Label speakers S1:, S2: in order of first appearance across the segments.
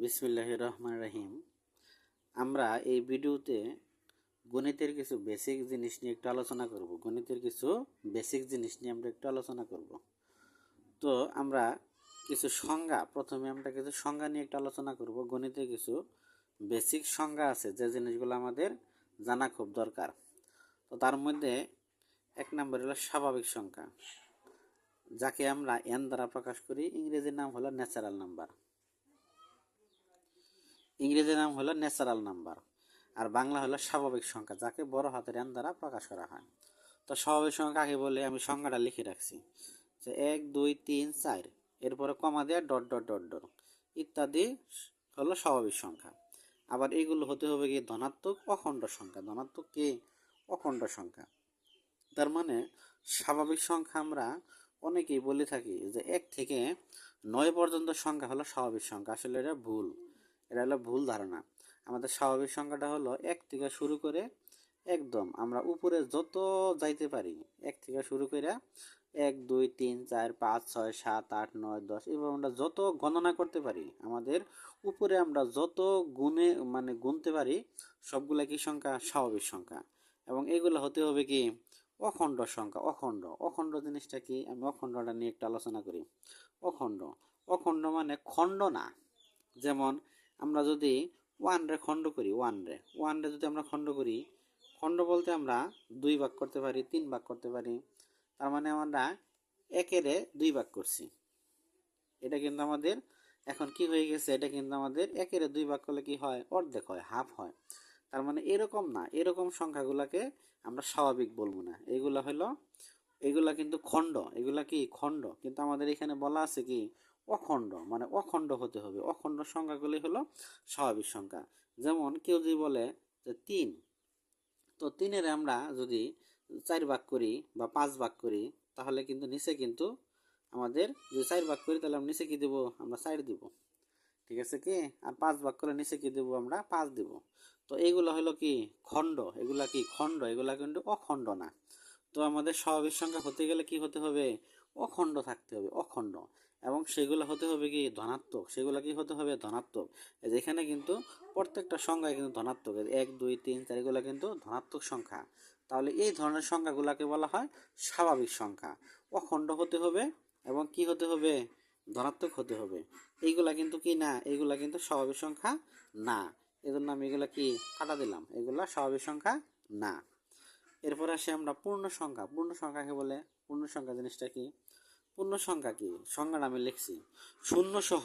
S1: বিসমুল্লাহ রহমান রহিম আমরা এই ভিডিওতে গণিতের কিছু বেসিক জিনিস নিয়ে একটু আলোচনা করব গণিতের কিছু বেসিক জিনিস নিয়ে আমরা একটু আলোচনা করব তো আমরা কিছু সংজ্ঞা প্রথমে আমরা কিছু সংজ্ঞা নিয়ে একটু আলোচনা করব গণিতের কিছু বেসিক সংজ্ঞা আছে যে জিনিসগুলো আমাদের জানা খুব দরকার তো তার মধ্যে এক নম্বর হলো স্বাভাবিক সংখ্যা যাকে আমরা এন দ্বারা প্রকাশ করি ইংরেজির নাম হলো ন্যাচারাল নাম্বার ইংরেজি নাম হলো ন্যাচারাল নাম্বার আর বাংলা হলো স্বাভাবিক সংখ্যা যাকে বড় হাতের এন দ্বারা প্রকাশ করা হয় তো স্বাভাবিক সংখ্যা কাকে বলে আমি সংখ্যাটা লিখে রাখছি যে এক দুই তিন চার এরপরে কমা দেওয়া ডট ডট ডট ডট ইত্যাদি হলো স্বাভাবিক সংখ্যা আবার এগুলো হতে হবে কি ধনাত্মক অখণ্ড সংখ্যা ধনাত্মক কি অখণ্ড সংখ্যা তার মানে স্বাভাবিক সংখ্যা আমরা অনেকেই বলে থাকি যে এক থেকে নয় পর্যন্ত সংখ্যা হলো স্বাভাবিক সংখ্যা আসলে এটা ভুল এটা হলো ভুল ধারণা আমাদের স্বাভাবিক সংখ্যাটা হলো এক থেকে শুরু করে একদম আমরা উপরে যত যাইতে পারি এক থেকে শুরু করে এক দুই তিন চার পাঁচ ছয় সাত আট নয় দশ এবং আমরা যত গণনা করতে পারি আমাদের উপরে আমরা যত গুণে মানে গুনতে পারি সবগুলা কি সংখ্যা স্বাভাবিক সংখ্যা এবং এগুলো হতে হবে কি অখণ্ড সংখ্যা অখণ্ড অখণ্ড জিনিসটা কি আমি অখণ্ডটা নিয়ে একটু আলোচনা করি অখণ্ড অখণ্ড মানে খণ্ড না যেমন আমরা যদি ওয়ান রে খণ্ড করি ওয়ান রে ওয়ান রে যদি আমরা খণ্ড করি খণ্ড বলতে আমরা দুই ভাগ করতে পারি তিন ভাগ করতে পারি তার মানে আমরা একেরে দুই ভাগ করছি এটা কিন্তু আমাদের এখন কি হয়ে গেছে এটা কিন্তু আমাদের একেরে দুই ভাগ করলে কি হয় অর্ধেক হয় হাফ হয় তার মানে এরকম না এরকম সংখ্যাগুলোকে আমরা স্বাভাবিক বলবো না এগুলো হলো এগুলা কিন্তু খণ্ড এগুলা কি খণ্ড কিন্তু আমাদের এখানে বলা আছে কি অখণ্ড মানে অখণ্ড হতে হবে অখণ্ড সংখ্যাগুলি হলো স্বাভাবিক সংখ্যা যেমন কেউ যদি বলে যে তিন তো তিনের আমরা যদি চার ভাগ করি বা পাঁচ ভাগ করি তাহলে কিন্তু নিচে কিন্তু আমাদের যদি চার ভাগ করি তাহলে আমরা নিচে কি দেবো আমরা চার দিব ঠিক আছে কি আর পাঁচ ভাগ করে নিচে কি দেবো আমরা পাঁচ দিব তো এইগুলো হলো কি খণ্ড এগুলা কি খণ্ড এগুলা কিন্তু অখণ্ড না তো আমাদের স্বাভাবিক সংখ্যা হতে গেলে কি হতে হবে অখণ্ড থাকতে হবে অখণ্ড এবং সেগুলো হতে হবে কি ধনাত্মক সেগুলো কি হতে হবে ধনাত্মক যেখানে কিন্তু প্রত্যেকটা সংখ্যায় কিন্তু ধনাত্মক এক দুই তিন চার এগুলো কিন্তু ধনাত্মক সংখ্যা তাহলে এই ধরনের সংখ্যাগুলোকে বলা হয় স্বাভাবিক সংখ্যা অখণ্ড হতে হবে এবং কি হতে হবে ধনাত্মক হতে হবে এইগুলা কিন্তু কি না এইগুলা কিন্তু স্বাভাবিক সংখ্যা না এজন্য আমি এগুলা কি কাটা দিলাম এগুলা স্বাভাবিক সংখ্যা না এরপর আসি আমরা পূর্ণ সংখ্যা পূর্ণ সংখ্যাকে বলে পূর্ণ সংখ্যা জিনিসটা কি পূর্ণ সংখ্যা কি সংজ্ঞাটা আমি লিখছি শূন্য সহ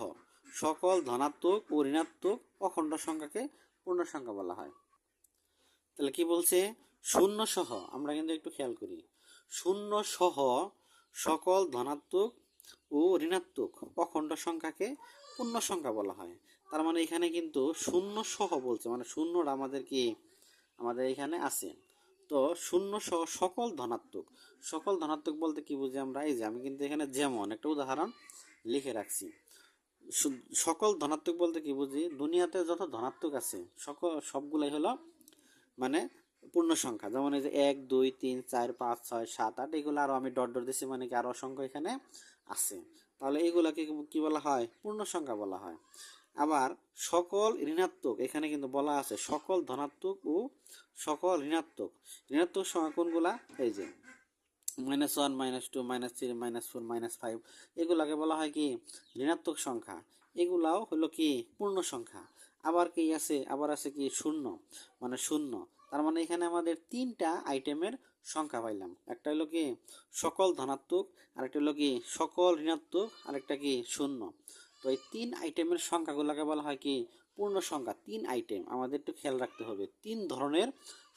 S1: সকল ধনাত্মক ও ঋণাত্মক অখণ্ড সংখ্যাকে পূর্ণ সংখ্যা বলা হয় তাহলে কি বলছে শূন্য সহ আমরা কিন্তু একটু খেয়াল করি শূন্য সহ সকল ধনাত্মক ও ঋণাত্মক অখণ্ড সংখ্যাকে পূর্ণ সংখ্যা বলা হয় তার মানে এখানে কিন্তু শূন্য সহ বলছে মানে শূন্যটা আমাদের কি আমাদের এখানে আছে তো শূন্য সহ সকল ধনাত্মক সকল ধনাত্মক বলতে কি বুঝি আমরা এই যে আমি কিন্তু এখানে যেমন একটা উদাহরণ লিখে রাখছি সকল ধনাত্মক বলতে কি বুঝি দুনিয়াতে যত ধনাত্মক আছে সকল সবগুলাই হলো মানে পূর্ণ সংখ্যা যেমন এই যে এক দুই তিন চার পাঁচ ছয় সাত আট এগুলো আরও আমি ডট ডট দিচ্ছি মানে কি আরও অসংখ্য এখানে আছে তাহলে এইগুলোকে কি বলা হয় পূর্ণ সংখ্যা বলা হয় আবার সকল ঋণাত্মক এখানে কিন্তু বলা আছে সকল ধনাত্মক ও সকল ঋণাত্মক ঋণাত্মক সংখ্যা কোনগুলা এই যে minus one minus two minus three minus four minus five এগুলাকে বলা হয় কি ঋণাত্মক সংখ্যা এগুলাও হলো কি পূর্ণ সংখ্যা আবার কি আছে আবার আছে কি শূন্য মানে শূন্য তার মানে এখানে আমাদের তিনটা আইটেমের সংখ্যা পাইলাম একটা হলো কি সকল ধনাত্মক আরেকটা হলো কি সকল ঋণাত্মক আরেকটা কি শূন্য তো এই তিন আইটেমের সংখ্যাগুলোকে বলা হয় কি পূর্ণ সংখ্যা তিন আইটেম আমাদের একটু খেয়াল রাখতে হবে তিন ধরনের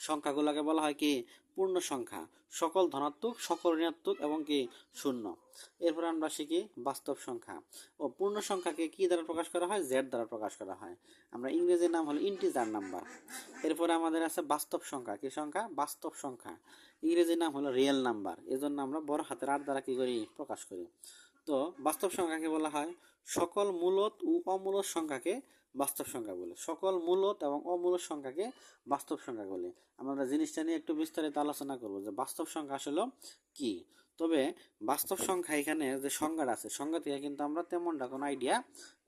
S1: সংখ্যাগুলোকে বলা হয় কি পূর্ণ সংখ্যা সকল ধনাত্মক সকল ঋণাত্মক এবং কি শূন্য এরপর আমরা শিখি বাস্তব সংখ্যা ও পূর্ণ সংখ্যাকে কি দ্বারা প্রকাশ করা হয় জেড দ্বারা প্রকাশ করা হয় আমরা ইংরেজির নাম হলো ইন্টিজার নাম্বার এরপরে আমাদের আছে বাস্তব সংখ্যা কি সংখ্যা বাস্তব সংখ্যা ইংরেজির নাম হলো রিয়েল নাম্বার এজন্য আমরা বড় হাতের আট দ্বারা কি করি প্রকাশ করি তো বাস্তব সংখ্যাকে বলা হয় সকল মূলত ও অমূলত সংখ্যাকে বাস্তব সংখ্যা বলে সকল মূলত এবং অমূলত সংখ্যাকে বাস্তব সংখ্যা বলে আমরা জিনিসটা নিয়ে একটু বিস্তারিত আলোচনা করব যে বাস্তব সংখ্যা আসলে কি তবে বাস্তব সংখ্যা এখানে যে সংজ্ঞাটা আছে সংজ্ঞা থেকে কিন্তু আমরা তেমনটা কোনো আইডিয়া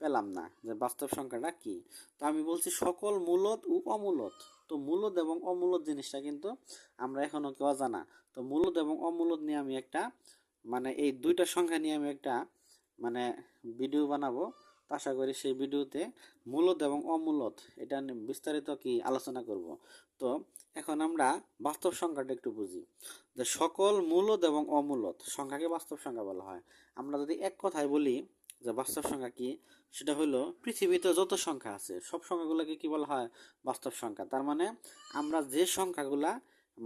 S1: পেলাম না যে বাস্তব সংখ্যাটা কি তো আমি বলছি সকল মূলত ও অমূলত তো মূলত এবং অমূলত জিনিসটা কিন্তু আমরা এখনও কেউ জানা তো মূলত এবং অমূলত নিয়ে আমি একটা মানে এই দুইটা সংখ্যা নিয়ে আমি একটা মানে ভিডিও বানাবো আশা করি সেই ভিডিওতে মূলত এবং অমূলত এটা বিস্তারিত কি আলোচনা করব তো এখন আমরা বাস্তব সংখ্যাটা একটু বুঝি যে সকল মূলত এবং অমূলত সংখ্যাকে বাস্তব সংখ্যা বলা হয় আমরা যদি এক কথায় বলি যে বাস্তব সংখ্যা কি সেটা হলো পৃথিবীতে যত সংখ্যা আছে সব সংখ্যাগুলোকে কি বলা হয় বাস্তব সংখ্যা তার মানে আমরা যে সংখ্যাগুলা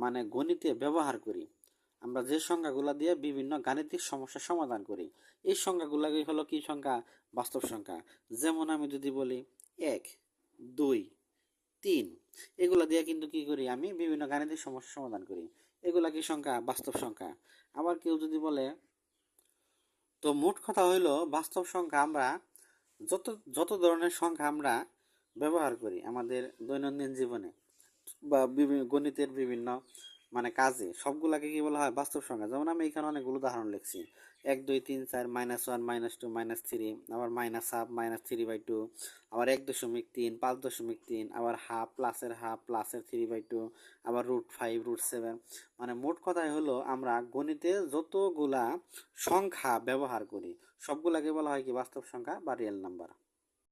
S1: মানে গণিতে ব্যবহার করি আমরা যে সংখ্যাগুলো দিয়ে বিভিন্ন গাণিতিক সমস্যার সমাধান করি এই সংখ্যাগুলোকে হলো কি সংখ্যা বাস্তব সংখ্যা যেমন আমি যদি বলি এক দুই তিন এগুলো দিয়ে কিন্তু কি করি আমি বিভিন্ন গাণিতিক সমস্যার সমাধান করি এগুলা কি সংখ্যা বাস্তব সংখ্যা আবার কেউ যদি বলে তো মোট কথা হইল বাস্তব সংখ্যা আমরা যত যত ধরনের সংখ্যা আমরা ব্যবহার করি আমাদের দৈনন্দিন জীবনে বা বিভিন্ন গণিতের বিভিন্ন মানে কাজে সবগুলাকে কি বলা হয় বাস্তব সংখ্যা যেমন আমি এখানে অনেকগুলো উদাহরণ লিখছি এক দুই তিন চার minus one minus two minus three আবার minus half minus three by two আবার এক দশমিক তিন পাঁচ দশমিক তিন আবার হাফ প্লাসের হাফ প্লাসের থ্রি বাই টু আবার রুট ফাইভ রুট সেভেন মানে মোট কথাই হলো আমরা গণিতে যতগুলা সংখ্যা ব্যবহার করি সবগুলাকে বলা হয় কি বাস্তব সংখ্যা বা রিয়েল নাম্বার